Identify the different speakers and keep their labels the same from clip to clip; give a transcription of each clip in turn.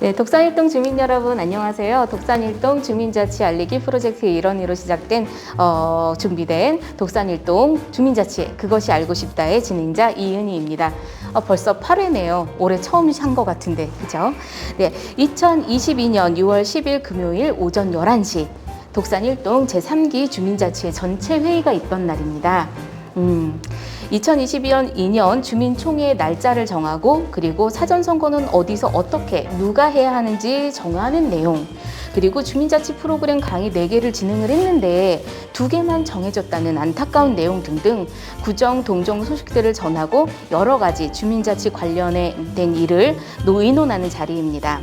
Speaker 1: 네, 독산일동 주민 여러분 안녕하세요. 독산일동 주민자치 알리기 프로젝트의 일원으로 시작된 어, 준비된 독산일동 주민자치 그것이 알고 싶다의 진행자 이은희입니다. 어, 벌써 8회네요. 올해 처음 한 것 같은데 그죠? 네, 2022년 6월 10일 금요일 오전 11시 독산일동 제3기 주민자치회 전체 회의가 있던 날입니다. 음, 2022년 2년 주민총회 날짜를 정하고 그리고 사전선거는 어디서 어떻게 누가 해야 하는지 정하는 내용 그리고 주민자치 프로그램 강의 4개를 진행을 했는데 두 개만 정해졌다는 안타까운 내용 등등 구정, 동정 소식들을 전하고 여러 가지 주민자치 관련된 일을 의논하는 자리입니다.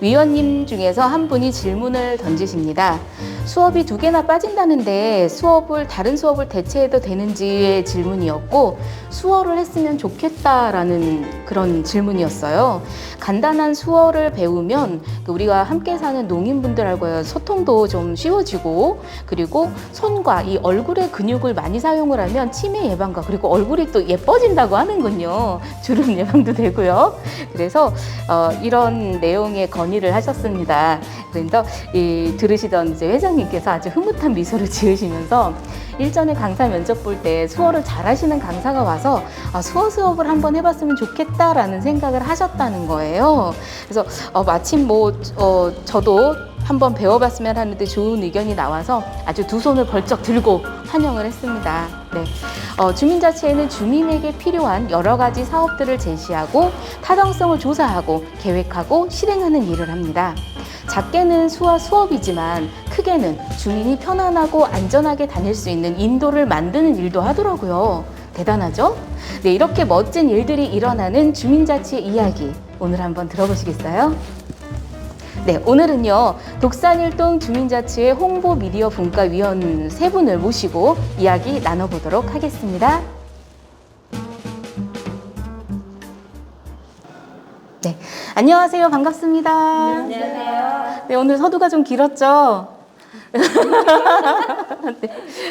Speaker 1: 위원님 중에서 한 분이 질문을 던지십니다. 수업이 두 개나 빠진다는데 수업을 다른 수업을 대체해도 되는지의 질문이었고 수어를 했으면 좋겠다라는 그런 질문이었어요. 간단한 수어를 배우면 그 우리가 함께 사는 농인분들하고의 소통도 좀 쉬워지고 그리고 손과 이 얼굴의 근육을 많이 사용을 하면 치매 예방과 그리고 얼굴이 또 예뻐진다고 하는군요. 주름 예방도 되고요. 그래서 어, 이런 내용의 건의를 하셨습니다. 그래서 이, 들으시던 이제 회장님 께서 아주 흐뭇한 미소를 지으시면서 일전에 강사 면접 볼 때 수어를 잘하시는 강사가 와서 아, 수어 수업을 한번 해봤으면 좋겠다라는 생각을 하셨다는 거예요. 그래서 어, 마침 뭐 어, 저도 한번 배워봤으면 하는데 좋은 의견이 나와서 아주 두 손을 벌쩍 들고 환영을 했습니다. 네. 어, 주민자치회는 주민에게 필요한 여러 가지 사업들을 제시하고 타당성을 조사하고 계획하고 실행하는 일을 합니다. 작게는 수화 수업이지만 크게는 주민이 편안하고 안전하게 다닐 수 있는 인도를 만드는 일도 하더라고요. 대단하죠? 네, 이렇게 멋진 일들이 일어나는 주민자치의 이야기 오늘 한번 들어보시겠어요? 네, 오늘은요, 독산일동 주민자치회 홍보 미디어 분과위원 세 분을 모시고 이야기 나눠보도록 하겠습니다. 네, 안녕하세요. 반갑습니다. 안녕하세요. 네, 오늘 서두가 좀 길었죠? 네,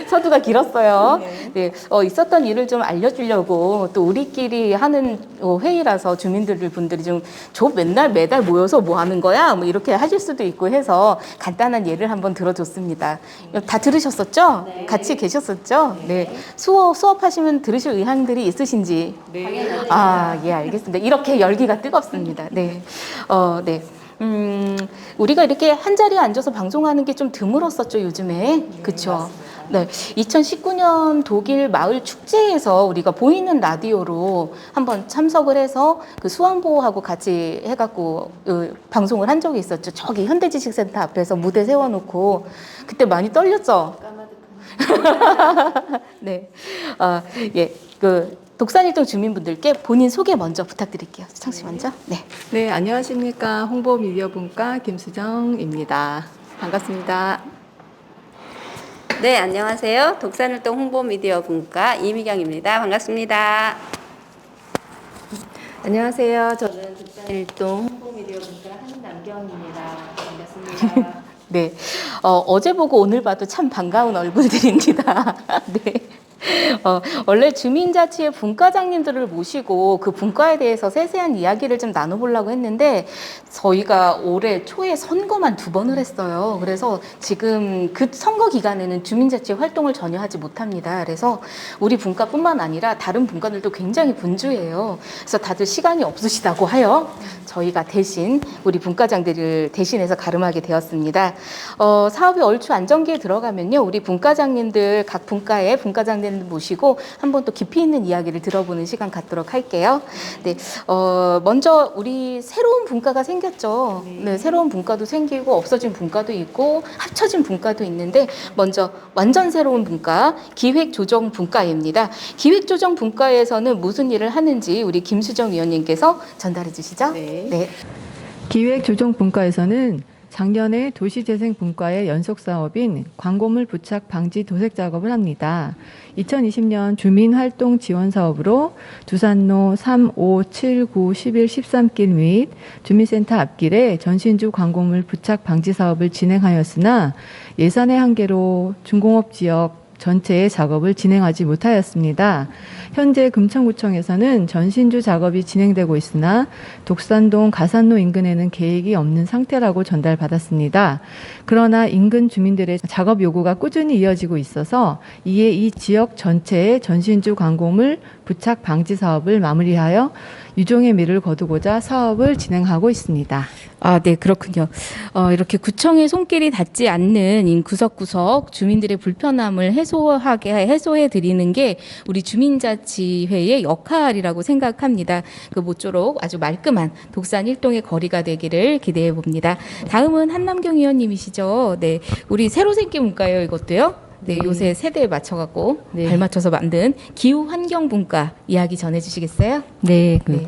Speaker 1: 서두가 길었어요. 네, 어, 있었던 일을 좀 알려주려고 또 우리끼리 하는 어, 회의라서 주민들 분들이 좀 저 맨날 매달 모여서 뭐 하는 거야? 뭐 이렇게 하실 수도 있고 해서 간단한 예를 한번 들어줬습니다. 다 들으셨었죠? 같이 계셨었죠? 네. 수업 수업하시면 들으실 의향들이 있으신지? 아, 예, 알겠습니다. 이렇게 열기가 뜨겁습니다. 네. 어, 네. 음, 우리가 이렇게 한 자리에 앉아서 방송하는 게 좀 드물었었죠, 요즘에. 그쵸? 네. 2019년 독일 마을 축제에서 우리가 보이는 라디오로 한번 참석을 해서 그 수완보호하고 같이 해갖고 어, 방송을 한 적이 있었죠. 저기 현대지식센터 앞에서 무대 세워놓고 그때 많이 떨렸죠? 네. 어, 예. 그 독산일동 주민분들께 본인 소개 먼저 부탁드릴게요. 창씨 먼저. 네.
Speaker 2: 네, 안녕하십니까. 홍보 미디어 분과 김수정입니다. 반갑습니다.
Speaker 3: 네, 안녕하세요. 독산일동 홍보 미디어 분과 이미경입니다. 반갑습니다.
Speaker 1: 안녕하세요. 저는 독산일동 홍보 미디어 분과 한남경입니다. 반갑습니다. 네, 어, 어제 보고 오늘 봐도 참 반가운 얼굴들입니다. 네. 어, 원래 주민자치회 분과장님들을 모시고 그 분과에 대해서 세세한 이야기를 좀 나눠보려고 했는데 저희가 올해 초에 선거만 두 번을 했어요. 그래서 지금 그 선거 기간에는 주민자치회 활동을 전혀 하지 못합니다. 그래서 우리 분과뿐만 아니라 다른 분과들도 굉장히 분주해요. 그래서 다들 시간이 없으시다고 하여 저희가 대신 우리 분과장들을 대신해서 가름하게 되었습니다. 어, 사업이 얼추 안정기에 들어가면요, 우리 분과장님들 각 분과의 분과장님 들 모시고 한번 또 깊이 있는 이야기를 들어보는 시간 갖도록 할게요. 네, 어, 먼저 우리 새로운 분과가 생겼죠. 네, 새로운 분과도 생기고 없어진 분과도 있고 합쳐진 분과도 있는데 먼저 완전 새로운 분과 기획조정 분과입니다. 기획조정 분과에서는 무슨 일을 하는지 우리 김수정 위원님께서 전달해 주시죠.
Speaker 2: 네.
Speaker 1: 네.
Speaker 2: 기획조정분과에서는 작년에 도시재생분과의 연속 사업인 광고물 부착 방지 도색 작업을 합니다. 2020년 주민활동 지원 사업으로 두산로 3, 5, 7, 9, 11, 13길 및 주민센터 앞길에 전신주 광고물 부착 방지 사업을 진행하였으나 예산의 한계로 중공업 지역 전체의 작업을 진행하지 못하였습니다. 현재 금천구청에서는 전신주 작업이 진행되고 있으나 독산동 가산로 인근에는 계획이 없는 상태라고 전달받았습니다. 그러나 인근 주민들의 작업 요구가 꾸준히 이어지고 있어서 이에 이 지역 전체의 전신주 광고물 부착 방지 사업을 마무리하여 유종의 미를 거두고자 사업을 진행하고 있습니다.
Speaker 1: 아, 네, 그렇군요. 어, 이렇게 구청의 손길이 닿지 않는 인 구석구석 주민들의 불편함을 해소하게 해소해 드리는 게 우리 주민자치회의 역할이라고 생각합니다. 그 모쪼록 아주 말끔한 독산 일동의 거리가 되기를 기대해 봅니다. 다음은 한남경 의원님이시죠. 네, 우리 새로 생긴 문과예요, 이것도요. 네, 요새 세대에 맞춰갖고
Speaker 4: 네.
Speaker 1: 발맞춰서 만든 기후 환경 분과 이야기 전해주시겠어요?
Speaker 4: 네, 그
Speaker 1: 네.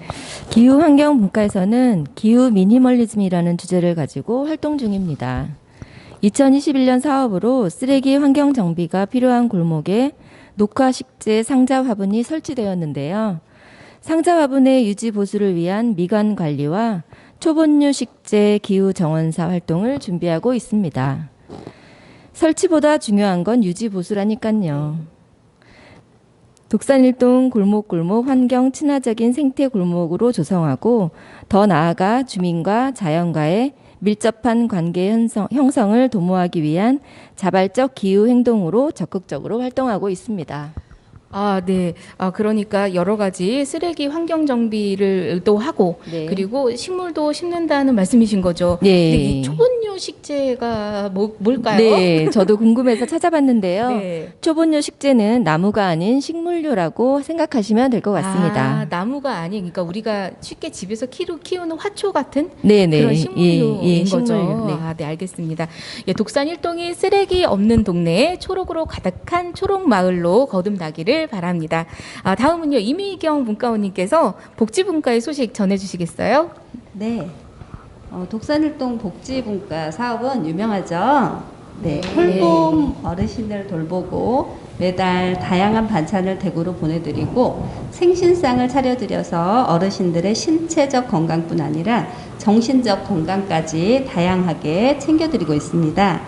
Speaker 4: 기후 환경 분과에서는 기후 미니멀리즘이라는 주제를 가지고 활동 중입니다. 2021년 사업으로 쓰레기 환경 정비가 필요한 골목에 녹화 식재 상자 화분이 설치되었는데요. 상자 화분의 유지 보수를 위한 미관 관리와 초본류 식재 기후 정원사 활동을 준비하고 있습니다. 설치보다 중요한 건 유지 보수라니까요. 독산일동 골목골목 환경 친화적인 생태 골목으로 조성하고 더 나아가 주민과 자연과의 밀접한 관계 형성, 형성을 도모하기 위한 자발적 기후 행동으로 적극적으로 활동하고 있습니다.
Speaker 1: 아, 네. 아, 그러니까 여러 가지 쓰레기 환경 정비를 또 하고
Speaker 4: 네.
Speaker 1: 그리고 식물도 심는다는 말씀이신 거죠.
Speaker 4: 네.
Speaker 1: 근데 이 초본류 식재가 뭐, 뭘까요?
Speaker 4: 네, 저도 궁금해서 찾아봤는데요.
Speaker 1: 네.
Speaker 4: 초본류 식재는 나무가 아닌 식물류라고 생각하시면 될 것 같습니다.
Speaker 1: 아, 나무가 아닌 그러니까 우리가 쉽게 집에서 키로 키우는 화초 같은
Speaker 4: 네, 네.
Speaker 1: 그런 식물류인
Speaker 4: 예, 예,
Speaker 1: 거죠.
Speaker 4: 식물류. 네.
Speaker 1: 아, 네, 알겠습니다. 예, 독산 일동이 쓰레기 없는 동네에 초록으로 가득한 초록 마을로 거듭나기를 바랍니다. 아, 다음은요 이미경 문과원님께서 복지분과의 소식 전해주시겠어요?
Speaker 3: 네. 어, 독산일동 복지분과 사업은 유명하죠. 네. 홀봄 어르신들 돌보고 매달 다양한 반찬을 대구로 보내드리고 생신상을 차려드려서 어르신들의 신체적 건강뿐 아니라 정신적 건강까지 다양하게 챙겨드리고 있습니다.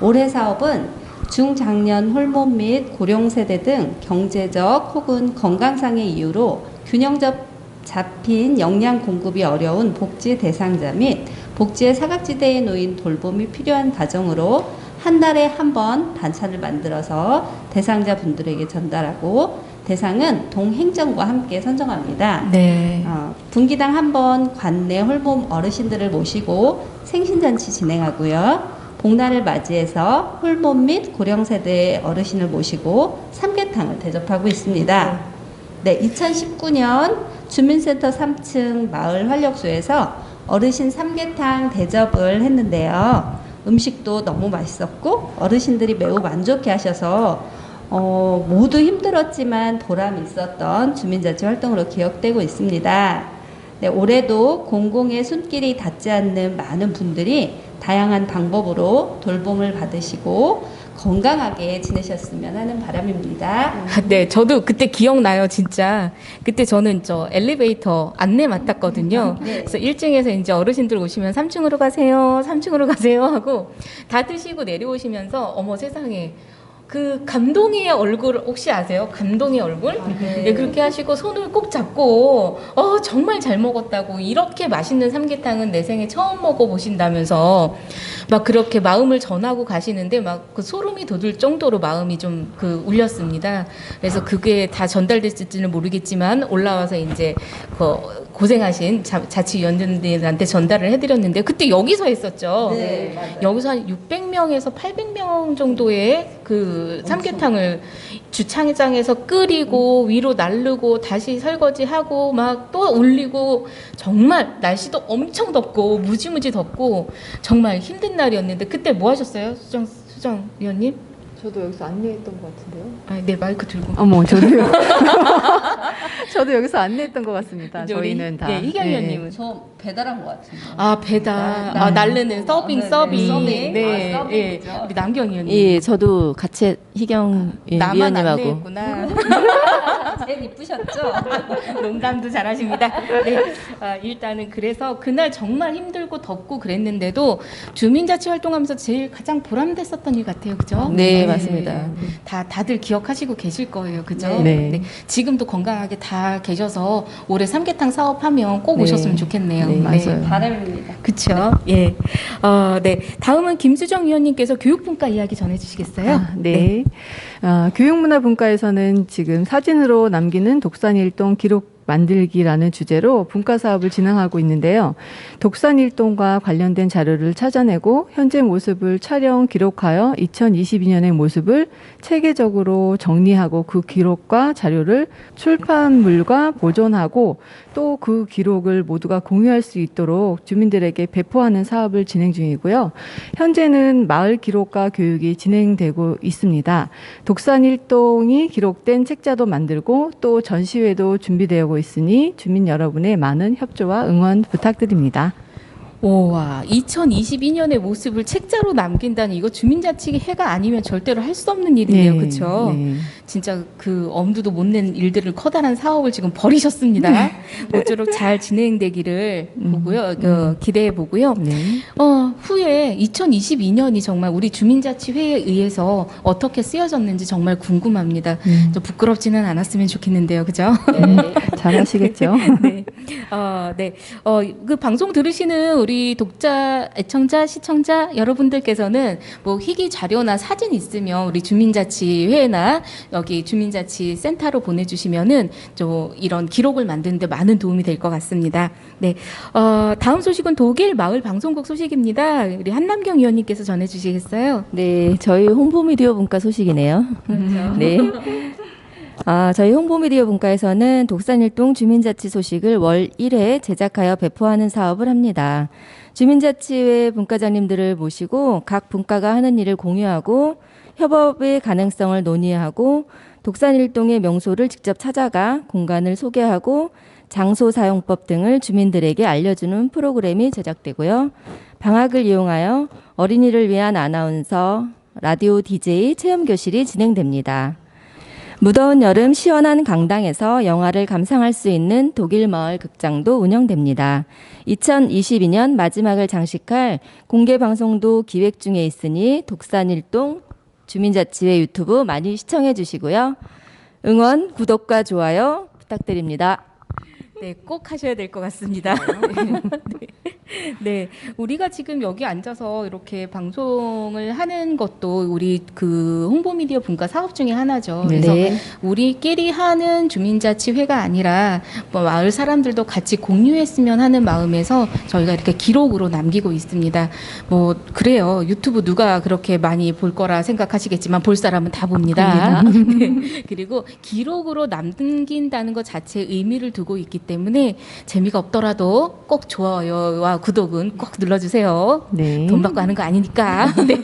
Speaker 3: 올해 사업은 중장년 홀몸 및 고령 세대 등 경제적 혹은 건강상의 이유로 균형 잡 잡힌 영양 공급이 어려운 복지 대상자 및 복지의 사각지대에 놓인 돌봄이 필요한 가정으로 한 달에 한번 반찬을 만들어서 대상자 분들에게 전달하고 대상은 동행정과 함께 선정합니다.
Speaker 1: 네.
Speaker 3: 어, 분기당 한 번 관내 홀몸 어르신들을 모시고 생신잔치 진행하고요. 복날을 맞이해서 홀몸 및 고령 세대 어르신을 모시고 삼계탕을 대접하고 있습니다. 네, 2019년 주민센터 3층 마을 활력소에서 어르신 삼계탕 대접을 했는데요. 음식도 너무 맛있었고 어르신들이 매우 만족해 하셔서 어, 모두 힘들었지만 보람 있었던 주민자치 활동으로 기억되고 있습니다. 네, 올해도 공공의 손길이 닿지 않는 많은 분들이 다양한 방법으로 돌봄을 받으시고 건강하게 지내셨으면 하는 바람입니다.
Speaker 1: 아, 네, 저도 그때 기억나요, 진짜. 그때 저는 저 엘리베이터 안내 맡았거든요.
Speaker 3: 네.
Speaker 1: 그래서 1층에서 이제 어르신들 오시면 3층으로 가세요, 3층으로 가세요 하고 다 드시고 내려오시면서 어머 세상에 그 감동의 얼굴 혹시 아세요? 감동의 얼굴? 네. 그렇게 하시고 손을 꼭 잡고 어 정말 잘 먹었다고 이렇게 맛있는 삼계탕은 내 생에 처음 먹어보신다면서 막 그렇게 마음을 전하고 가시는데 막 그 소름이 돋을 정도로 마음이 좀 그 울렸습니다. 그래서 그게 다 전달됐을지는 모르겠지만 올라와서 이제 그 고생하신 자, 자치위원들한테 전달을 해드렸는데 그때 여기서 했었죠.
Speaker 3: 네, 맞아요.
Speaker 1: 여기서 한 600명에서 800명 정도의 그 삼계탕을 주차장에서 끓이고 위로 나르고 다시 설거지하고 막 또 올리고 정말 날씨도 엄청 덥고 무지무지 덥고 정말 힘든 날이었는데 그때 뭐 하셨어요? 수정 수정 위원님?
Speaker 2: 저도 여기서 안내했던 것 같은데요.
Speaker 1: 아, 네 마이크 들고.
Speaker 2: 어머, 저도요. 저도 여기서 안내했던 것 같습니다. 저희는 다.
Speaker 1: 네, 이경
Speaker 2: 예,
Speaker 1: 위원님은
Speaker 3: 저 배달한 것 같은데.
Speaker 1: 아 배달,
Speaker 3: 날-
Speaker 1: 아,
Speaker 3: 날-
Speaker 1: 날르는 서빙,
Speaker 3: 어, 네,
Speaker 1: 서빙.
Speaker 3: 네, 서빙.
Speaker 1: 네,
Speaker 3: 아,
Speaker 1: 예.
Speaker 3: 서빙이죠.
Speaker 1: 우리 남경 의원님.
Speaker 4: 예, 저도 같이 희경 위원님하고
Speaker 1: 안내했구나.
Speaker 3: 제일 이쁘셨죠?
Speaker 1: 농담도 잘하십니다. 네, 아, 일단은 그래서 그날 정말 힘들고 덥고 그랬는데도 주민자치 활동하면서 제일 가장 보람됐었던 일 같아요, 그죠?
Speaker 4: 네, 맞습니다.
Speaker 1: 다 다들 기억하시고 계실 거예요, 그죠?
Speaker 2: 네.
Speaker 1: 지금도 건강하게 다 계셔서 올해 삼계탕 사업하면 꼭
Speaker 4: 네.
Speaker 1: 오셨으면 좋겠네요.
Speaker 4: 네,
Speaker 2: 맞아요.
Speaker 3: 바람입니다.
Speaker 1: 그렇죠. 예. 어, 네. 다음은 김수정 위원님께서 교육분과 이야기 전해주시겠어요?
Speaker 2: 아, 네. 아, 교육문화분과에서는 지금 사진으로 남기는 독산일동 기록 만들기라는 주제로 분과 사업을 진행하고 있는데요. 독산 일동과 관련된 자료를 찾아내고 현재 모습을 촬영 기록하여 2022년의 모습을 체계적으로 정리하고 그 기록과 자료를 출판물과 보존하고 또 그 기록을 모두가 공유할 수 있도록 주민들에게 배포하는 사업을 진행 중이고요. 현재는 마을 기록과 교육이 진행되고 있습니다. 독산 일동이 기록된 책자도 만들고 또 전시회도 준비되고 있으니 주민 여러분의 많은 협조와 응원 부탁드립니다.
Speaker 1: 오와 2022년의 모습을 책자로 남긴다니 이거 주민자치 해가 아니면 절대로 할 수 없는 일이네요, 그렇죠?
Speaker 2: 네.
Speaker 1: 진짜 그 엄두도 못 낸 일들을 커다란 사업을 지금 벌이셨습니다. 모쪼록 잘 진행되기를 보고요, 그, 기대해 보고요.
Speaker 2: 네.
Speaker 1: 어, 후에 2022년이 정말 우리 주민자치회에 의해서 어떻게 쓰여졌는지 정말 궁금합니다.
Speaker 2: 음,
Speaker 1: 좀 부끄럽지는 않았으면 좋겠는데요, 그죠?
Speaker 2: 잘하시겠죠?
Speaker 1: 네. 어, 네. 어, 그 방송 들으시는 우리 독자, 애청자, 시청자 여러분들께서는 뭐 희귀 자료나 사진 있으면 우리 주민자치회나 여기 주민자치 센터로 보내주시면은 좀 이런 기록을 만드는데 많은 도움이 될 것 같습니다. 네. 어, 다음 소식은 독일 마을 방송국 소식입니다. 우리 한남경 의원님께서 전해주시겠어요?
Speaker 4: 네, 저희 홍보미디어 분과 소식이네요. 네. 아, 저희 홍보미디어 분과에서는 독산일동 주민자치 소식을 월 1회 제작하여 배포하는 사업을 합니다. 주민자치회 분과장님들을 모시고 각 분과가 하는 일을 공유하고 협업의 가능성을 논의하고 독산일동의 명소를 직접 찾아가 공간을 소개하고 장소 사용법 등을 주민들에게 알려주는 프로그램이 제작되고요. 방학을 이용하여 어린이를 위한 아나운서, 라디오 DJ 체험 교실이 진행됩니다. 무더운 여름 시원한 강당에서 영화를 감상할 수 있는 독일 마을 극장도 운영됩니다. 2022년 마지막을 장식할 공개 방송도 기획 중에 있으니 독산일동 주민자치회 유튜브 많이 시청해 주시고요. 응원, 구독과 좋아요 부탁드립니다.
Speaker 1: 네, 꼭 하셔야 될 것 같습니다. 네. 네, 우리가 지금 여기 앉아서 이렇게 방송을 하는 것도 우리 그 홍보 미디어 분과 사업 중에 하나죠. 그래서
Speaker 4: 네.
Speaker 1: 우리끼리 하는 주민자치회가 아니라 뭐 마을 사람들도 같이 공유했으면 하는 마음에서 저희가 이렇게 기록으로 남기고 있습니다. 뭐 그래요. 유튜브 누가 그렇게 많이 볼 거라 생각하시겠지만 볼 사람은 다 봅니다. 네. 그리고 기록으로 남긴다는 것 자체에 의미를 두고 있기 때문에 재미가 없더라도 꼭 좋아요와 구독은 꼭 눌러주세요.
Speaker 2: 네.
Speaker 1: 돈 받고 하는 거 아니니까. 네.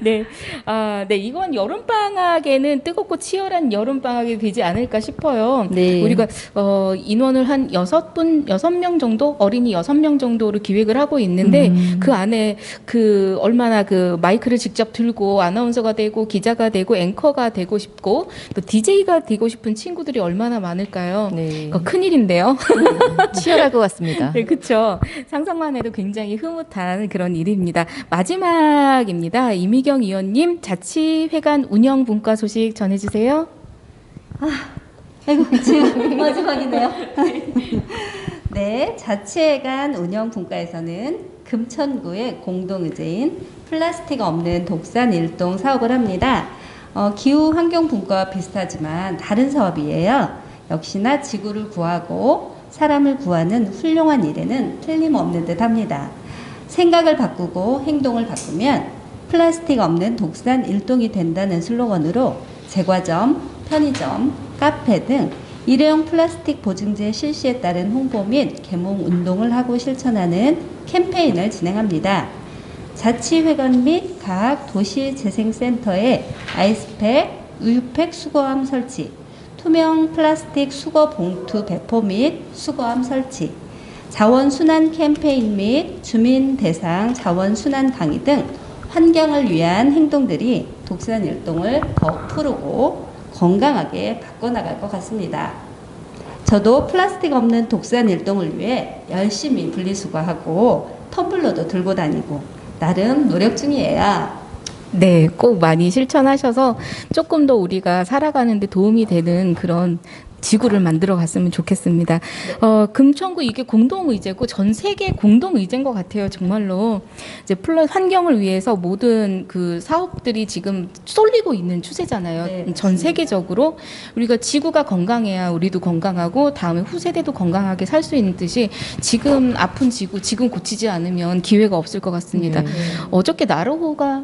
Speaker 1: 네. 아, 네. 이건 여름방학에는 뜨겁고 치열한 여름방학이 되지 않을까 싶어요.
Speaker 4: 네.
Speaker 1: 우리가, 어, 인원을 한 여섯 분, 여섯 명 정도? 어린이 여섯 명 정도로 기획을 하고 있는데, 그 안에 그, 얼마나 그 마이크를 직접 들고 아나운서가 되고, 기자가 되고, 앵커가 되고 싶고, 또 DJ가 되고 싶은 친구들이 얼마나 많을까요?
Speaker 4: 네.
Speaker 1: 큰일인데요.
Speaker 4: 치열할 것 같습니다.
Speaker 1: 네, 그 렇죠. 상상만 해도 굉장히 흐뭇한 그런 일입니다. 마지막입니다. 이미경 의원님 자치회관 운영 분과 소식 전해주세요.
Speaker 3: 아이고 지금 마지막이네요. 네, 자치회관 운영 분과에서는 금천구의 공동의제인 플라스틱 없는 독산 일동 사업을 합니다. 어, 기후 환경 분과와 비슷하지만 다른 사업이에요. 역시나 지구를 구하고 사람을 구하는 훌륭한 일에는 틀림없는 듯 합니다. 생각을 바꾸고 행동을 바꾸면 플라스틱 없는 독산 일동이 된다는 슬로건으로 제과점, 편의점, 카페 등 일회용 플라스틱 보증제 실시에 따른 홍보 및 개몽 운동을 하고 실천하는 캠페인을 진행합니다. 자치회관 및 각 도시재생센터에 아이스팩, 우유팩 수거함 설치, 투명 플라스틱 수거 봉투 배포 및 수거함 설치, 자원 순환 캠페인 및 주민 대상 자원 순환 강의 등 환경을 위한 행동들이 독산 일동을 더욱 푸르고 건강하게 바꿔나갈 것 같습니다. 저도 플라스틱 없는 독산 일동을 위해 열심히 분리수거하고 텀블러도 들고 다니고 나름 노력 중이에요.
Speaker 1: 네, 꼭 많이 실천하셔서 조금 더 우리가 살아가는데 도움이 되는 그런 지구를 만들어 갔으면 좋겠습니다. 어, 금천구 이게 공동 의제고 전 세계 공동 의제인 것 같아요. 정말로 이제 플러 환경을 위해서 모든 그 사업들이 지금 쏠리고 있는 추세잖아요.
Speaker 3: 네,
Speaker 1: 전. 세계적으로 우리가 지구가 건강해야 우리도 건강하고 다음에 후세대도 건강하게 살 수 있는 듯이 지금 아픈 지구 지금 고치지 않으면 기회가 없을 것 같습니다.
Speaker 2: 네.
Speaker 1: 어저께 나로호가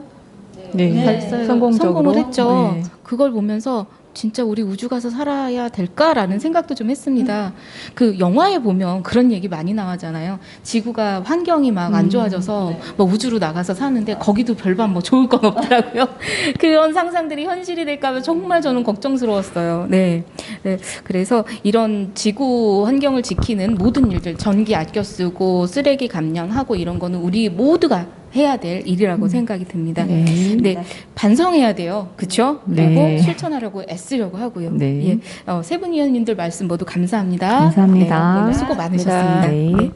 Speaker 2: 네.
Speaker 1: 발사를
Speaker 2: 성공적으로
Speaker 1: 성공을 했죠.
Speaker 2: 네.
Speaker 1: 그걸 보면서 진짜 우리 우주 가서 살아야 될까라는 생각도 좀 했습니다. 그 영화에 보면 그런 얘기 많이 나와잖아요. 지구가 환경이 막 안 좋아져서 뭐 우주로 나가서 사는데 거기도 별반 뭐 좋을 건 없더라고요. 그런 상상들이 현실이 될까봐 정말 저는 걱정스러웠어요. 네. 네. 그래서 이런 지구 환경을 지키는 모든 일들, 전기 아껴 쓰고 쓰레기 감량하고 이런 거는 우리 모두가 해야 될 일이라고 생각이 듭니다.
Speaker 2: 네.
Speaker 1: 네, 반성해야 돼요. 그렇죠? 그리고
Speaker 2: 네.
Speaker 1: 실천하려고 애쓰려고 하고요.
Speaker 2: 네.
Speaker 1: 예, 어, 세분 위원님들 말씀 모두 감사합니다.
Speaker 2: 감사합니다.
Speaker 1: 네, 오늘 수고 많으셨습니다.
Speaker 2: 네.
Speaker 1: 네.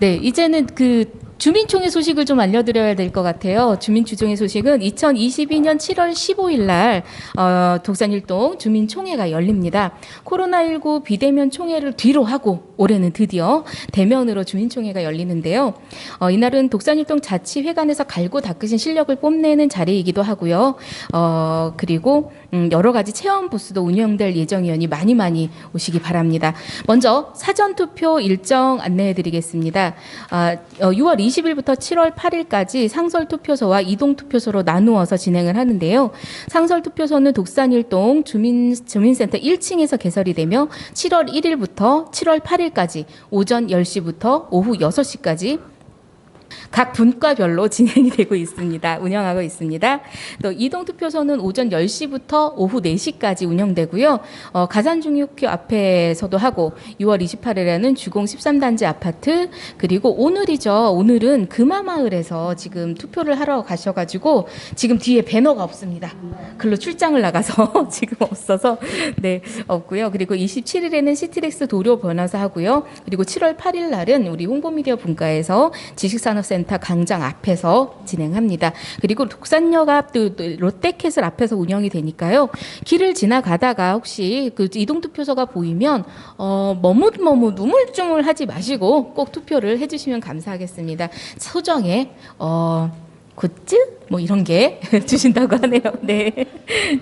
Speaker 1: 네, 이제는 그 주민총회 소식을 좀 알려드려야 될 것 같아요. 주민주총회 소식은 2022년 7월 15일 날 어, 독산일동 주민총회가 열립니다. 코로나19 비대면 총회를 뒤로 하고 올해는 드디어 대면으로 주민총회가 열리는데요. 어, 이날은 독산일동 자치회관에서 갈고 닦으신 실력을 뽐내는 자리이기도 하고요. 어, 그리고 음, 여러 가지 체험 부스도 운영될 예정이오니 많이 많이 오시기 바랍니다. 먼저 사전 투표 일정 안내해 드리겠습니다. 아, 어, 6월 20일부터 7월 8일까지 상설 투표소와 이동 투표소로 나누어서 진행을 하는데요. 상설 투표소는 독산일동 주민 주민센터 1층에서 개설이 되며 7월 1일부터 7월 8일까지 오전 10시부터 오후 6시까지 각 분과별로 진행이 되고 있습니다. 운영하고 있습니다. 또 이동 투표소는 오전 10시부터 오후 4시까지 운영되고요. 어, 가산 중육교 앞에서도 하고 6월 28일에는 주공 13단지 아파트 그리고 오늘이죠. 오늘은 금화마을에서 지금 투표를 하러 가셔가지고 지금 뒤에 배너가 없습니다. 글로 출장을 나가서 지금 없어서 네 없고요. 그리고 27일에는 시티렉스 도료 변호사 하고요. 그리고 7월 8일 날은 우리 홍보미디어 분과에서 지식산업센터 강장 앞에서 진행합니다. 그리고 독산역 앞 또- 또 롯데캐슬 앞에서 운영이 되니까요. 길을 지나가다가 혹시 그 이동 투표소가 보이면 어 머뭇머뭇 우물쭈물하지 마시고 꼭 투표를 해주시면 감사하겠습니다. 소정의 어 굿즈 뭐 이런 게 주신다고 하네요. 네.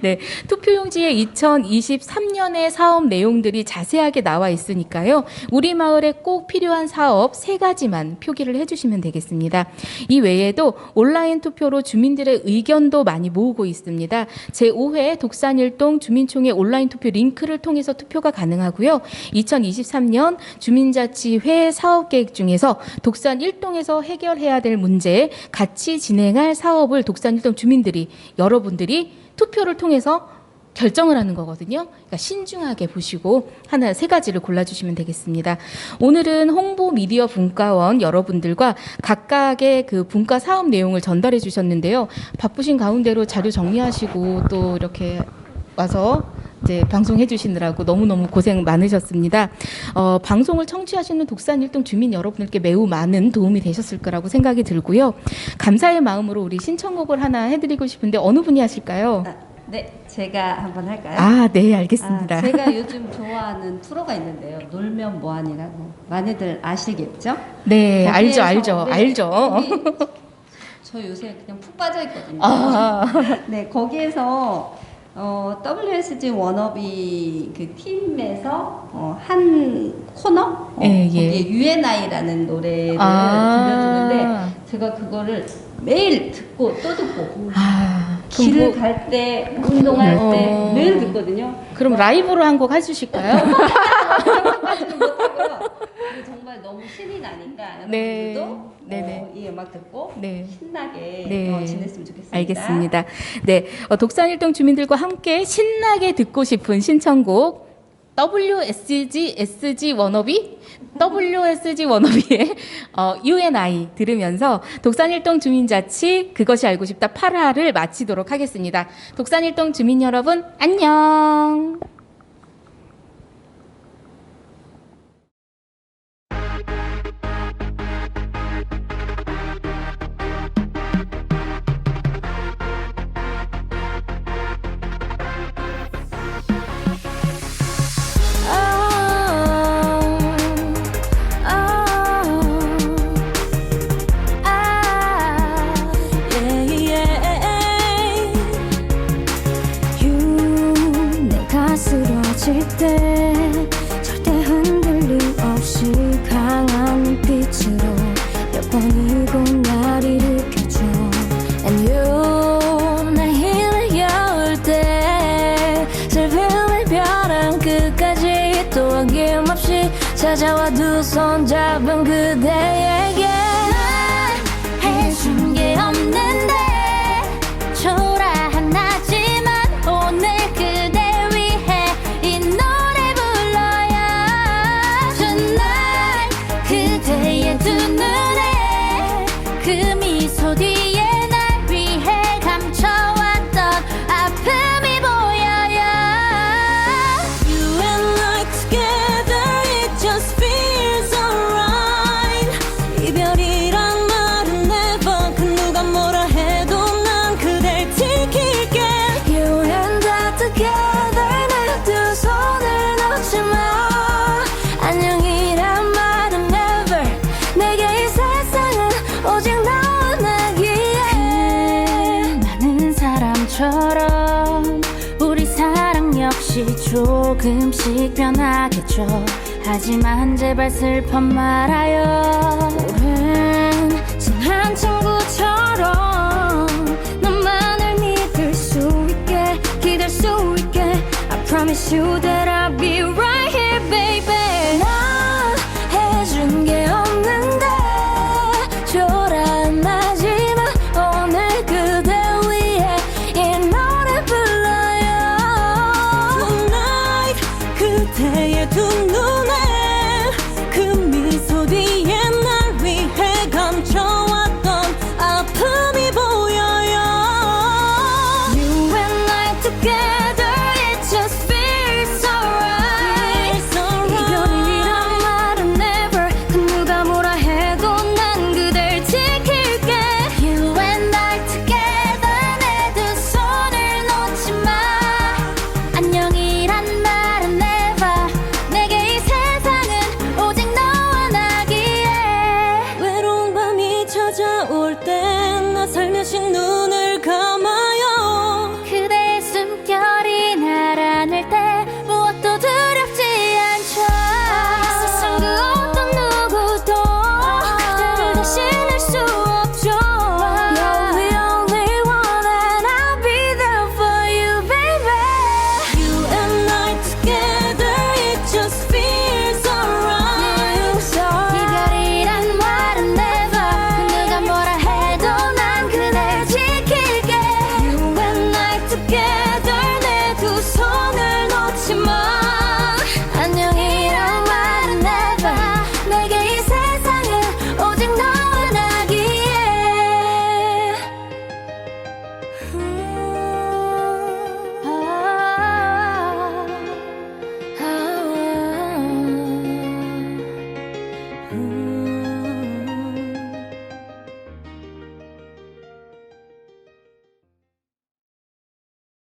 Speaker 1: 네. 투표용지에 2023년의 사업 내용들이 자세하게 나와 있으니까요. 우리 마을에 꼭 필요한 사업 세 가지만 표기를 해 주시면 되겠습니다. 이 외에도 온라인 투표로 주민들의 의견도 많이 모으고 있습니다. 제5회 독산일동 주민총회 온라인 투표 링크를 통해서 투표가 가능하고요. 2023년 주민자치회 사업 계획 중에서 독산 1동에서 해결해야 될 문제, 같이 진행 할 사업을 독산 1동 주민들이 여러분들이 투표를 통해서 결정을 하는 거거든요. 그러니까 신중하게 보시고 하나 세 가지를 골라주시면 되겠습니다. 오늘은 홍보 미디어 분과원 여러분들과 각각의 그 분과 사업 내용을 전달해 주셨는데요. 바쁘신 가운데로 자료 정리하시고 또 이렇게 와서 이제 방송해 주시느라고 너무너무 고생 많으셨습니다. 어, 방송을 청취하시는 독산 일동 주민 여러분들께 매우 많은 도움이 되셨을 거라고 생각이 들고요. 감사의 마음으로 우리 신청곡을 하나 해드리고 싶은데 어느 분이 하실까요?
Speaker 3: 아, 네, 제가 한번 할까요?
Speaker 1: 아, 네, 알겠습니다.
Speaker 3: 아, 제가 요즘 좋아하는 프로가 있는데요. 놀면 뭐하니라고 많이들 아시겠죠?
Speaker 1: 네, 알죠, 알죠,
Speaker 3: 네,
Speaker 1: 알죠.
Speaker 3: 거기- 저 요새 그냥 푹 빠져 있거든요.
Speaker 1: 아,
Speaker 3: 네, 거기에서 어, WSG 워너비 그 팀에서 어, 한 코너 어,
Speaker 1: 예, 예.
Speaker 3: 거기에 UNI라는 노래를
Speaker 1: 아.
Speaker 3: 들려주는데 제가 그거를 매일 듣고 또 듣고
Speaker 1: 아,
Speaker 3: 길을
Speaker 1: 뭐,
Speaker 3: 갈때 운동할
Speaker 1: 어.
Speaker 3: 때 매일 듣거든요.
Speaker 1: 그럼 라이브로 한 곡 해주실까요?
Speaker 3: 정말 너무 신이 나니까
Speaker 1: 네.
Speaker 3: 여러분들도
Speaker 1: 네네.
Speaker 3: 어, 이 음악 듣고
Speaker 1: 네.
Speaker 3: 신나게
Speaker 1: 네.
Speaker 3: 어, 지냈으면 좋겠습니다.
Speaker 1: 알겠습니다. 네, 어, 독산일동 주민들과 함께 신나게 듣고 싶은 신청곡
Speaker 5: WSG, SG 워너비? WSG 워너비의 어, UNI 들으면서 독산일동 주민자치 그것이 알고 싶다 8화를 마치도록 하겠습니다. 독산일동 주민 여러분 안녕.
Speaker 6: 역시 조금씩 변하겠죠. 하지만 제발 슬퍼 말아요. 오랜 친한 친구처럼 너만을 믿을 수 있게 기댈 수 있게. I promise you that I'll be right